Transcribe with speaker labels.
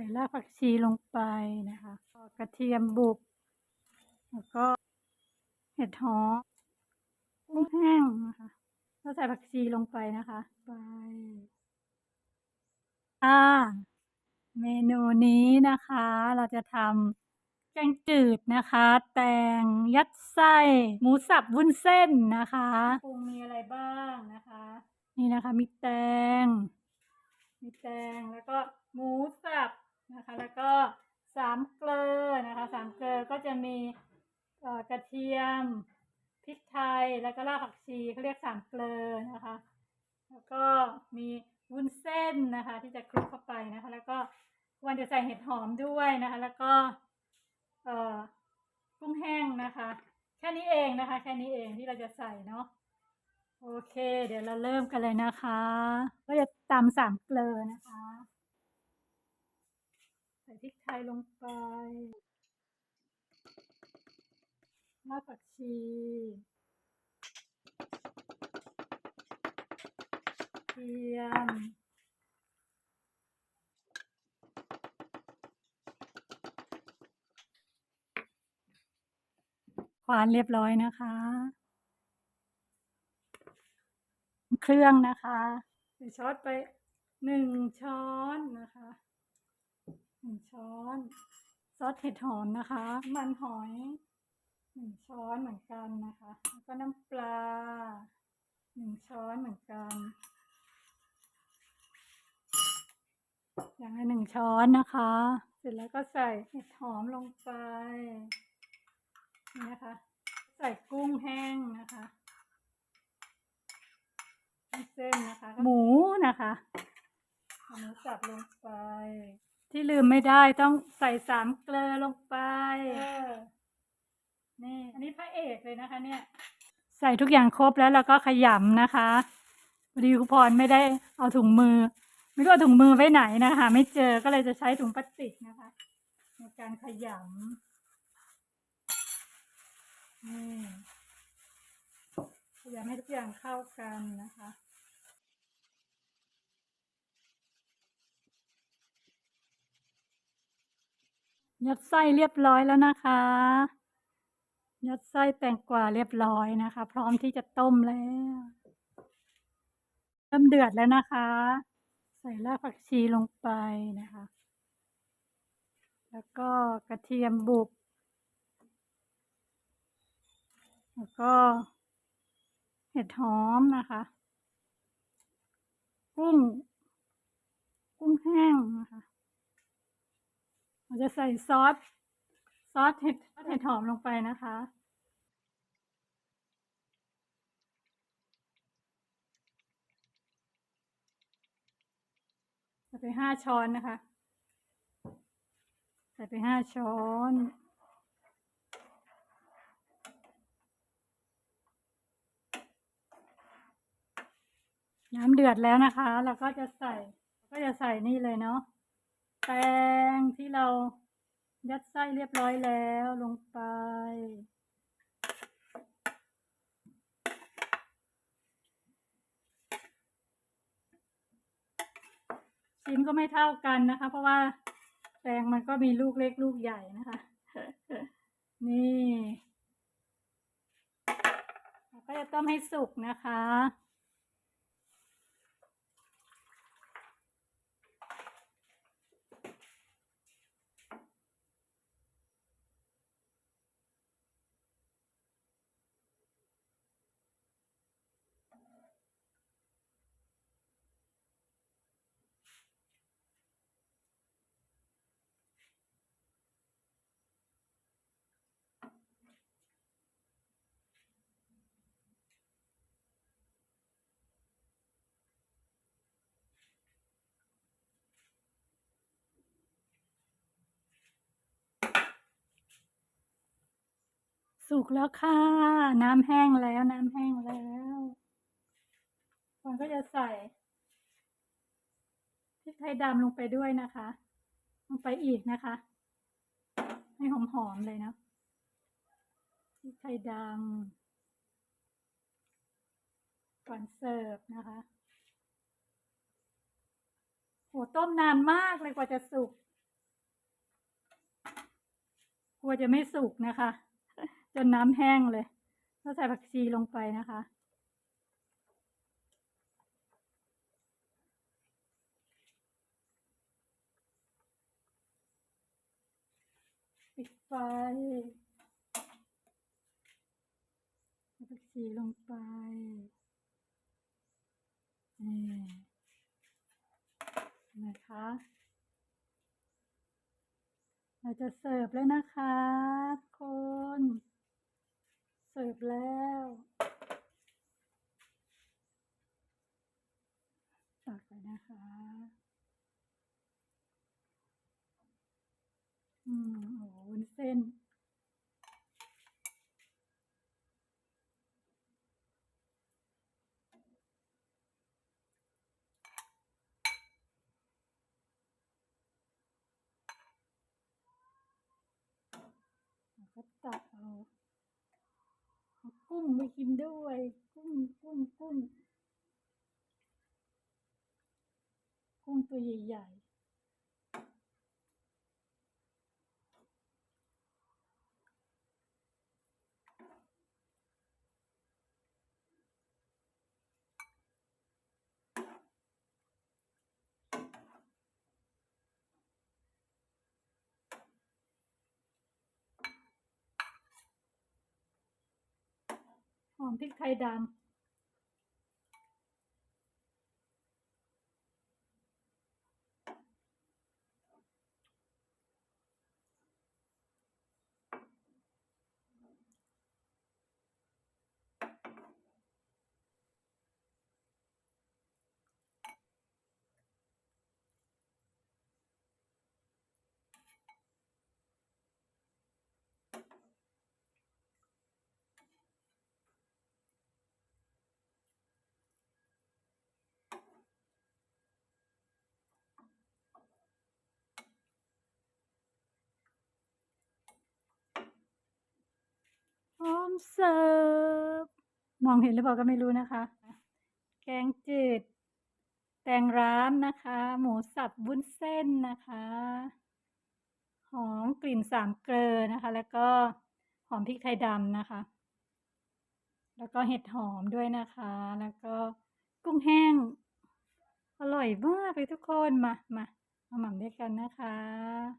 Speaker 1: ส่รากผักชีลงไปนะคะกระเทียมบุบแล้วก็เห็ดหอมกุ้งแห้งนะคะแล้วใส่ผักชีลงไปนะคะไปอ่าเมนูนี้นะคะ เราจะทำแกงจืดนะคะ แตงยัดไส้หมูสับวุ้นเส้นนะคะปรุงมีอะไรบ้างนะคะ นี่นะคะ มีแตง มีแตงแล้วก็หมูสับ นะคะ แล้วก็สามเกลอนะคะสามเกลอก็จะมีกระเทียมพริกไทยแล้วก็รากผักชีเขาเรียกสามเกลอนะคะ แล้วก็มีวุ้นเส้นนะคะ ที่จะคลุกเข้าไปนะคะ แล้วก็วันจะใส่เห็ดหอมด้วยนะคะ แล้วก็เอ่อกุ้งแห้งนะคะ แค่นี้เองนะคะ แค่นี้เองที่เราจะใส่เนาะโอเค เดี๋ยวเราเริ่มกันเลยนะคะ ก็จะตำสามเกลือนะคะ พริกไทยลงไปรากผักชีเทียมควานเรียบร้อยนะคะ เครื่องนะคะใส่ช้อนไปหนึ่งช้อนนะคะ ซอสเห็ดหอมนะคะ มันหอยหนึ่งช้อนเหมือนกันนะคะ แล้วก็น้ำปลาหนึ่งช้อนเหมือนกัน อย่างละหนึ่งช้อนนะคะ เสร็จแล้วก็ใส่เห็ดหอมลงไปนี่นะคะ ใส่กุ้งแห้งนะคะเส้นนะคะ หมูนะคะเอาหมูสับลงไป ที่ลืมไม่ได้ต้องใส่สามเกลือลงไปนี่ อันนี้พระเอกเลยนะคะ เนี่ย ใส่ทุกอย่างครบแล้วเราก็ขยำนะคะพอดีครูพรไม่ได้เอาถุงมือ ไม่รู้เอาถุงมือไว้ไหนนะคะ ไม่เจอก็เลยจะใช้ถุงพลาสติกนะคะ ในการขยำนี่ขยำให้ทุกอย่างเข้ากันนะคะ ยัดไส้เรียบร้อยแล้วนะคะ ยัดไส้แตงกวาเรียบร้อยนะคะ พร้อมที่จะต้มแล้วเริ่มเดือดแล้วนะคะ ใส่รากผักชีลงไปนะคะ แล้วก็กระเทียมบุบแล้วก็เห็ดหอมนะคะ กุ้ง กุ้งแห้งนะคะ จะใส่ซอส ซอสเห็ดเห็ดหอมลงไปนะคะ ใส่ไปห้าช้อนนะคะ ใส่ไปห้าช้อนน้ำเดือดแล้วนะคะ เราก็จะใส่ ก็จะใส่นี่เลยเนาะ แป้งที่เรายัดไส้เรียบร้อยแล้วลงไป ชิมก็ไม่เท่ากันนะคะ เพราะว่าแตงมันก็มีลูกเล็กลูกใหญ่นะคะ นี่ก็จะต้มให้สุกนะคะ สุกแล้วค่ะ น้ำแห้งแล้วน้ำแห้งแล้วคนก็จะใส่พริกไทยดำลงไปด้วยนะคะ ลงไปอีกนะคะ ให้หอมๆเลยนะพริกไทยดำก่อนเสิร์ฟนะคะโหต้มนานมากเลยกว่าจะสุกกลัวจะไม่สุกนะคะ จนน้ำแห้งเลยก็ใส่ผักชีลงไปนะคะ ปิดไฟใส่ผักชีลงไปนี่นะคะ เราจะเสิร์ฟแล้วนะคะทุกคน สิร์ฟแล้วตักไปนะคะ อืมโอ้โหวุ้นเส้น แล้วก็ตักเอาเอา กุ้งไปกินด้วย กุ้งกุ้งกุ้งกุ้งตัวใหญ่ๆ มพริกไทยดำ เสิร์ฟมองเห็นหรือเปล่าก็ไม่รู้นะคะ แกงจืด แตงร้านนะคะ หมูสับวุ้นเส้นนะคะ หอมกลิ่นสามเกลือนะคะ แล้วก็หอมพริกไทยดำนะคะ แล้วก็เห็ดหอมด้วยนะคะ แล้วก็กุ้งแห้ง อร่อยมากเลยทุกคนมามามาหม่ำด้วยกันนะคะ